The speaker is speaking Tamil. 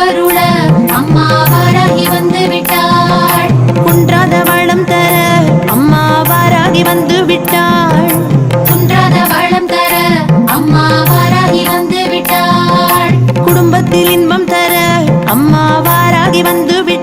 அருள்வருள அம்மா வாராகி வந்து விட்டாள். குன்றாத வளம் தர அம்மா வாராகி வந்து விட்டாள். குன்றாத வளம் தர அம்மா வாராகி வந்து விட்டாள். குடும்பத்தில் இன்பம் தர அம்மா வாராகி வந்து விட்டாள்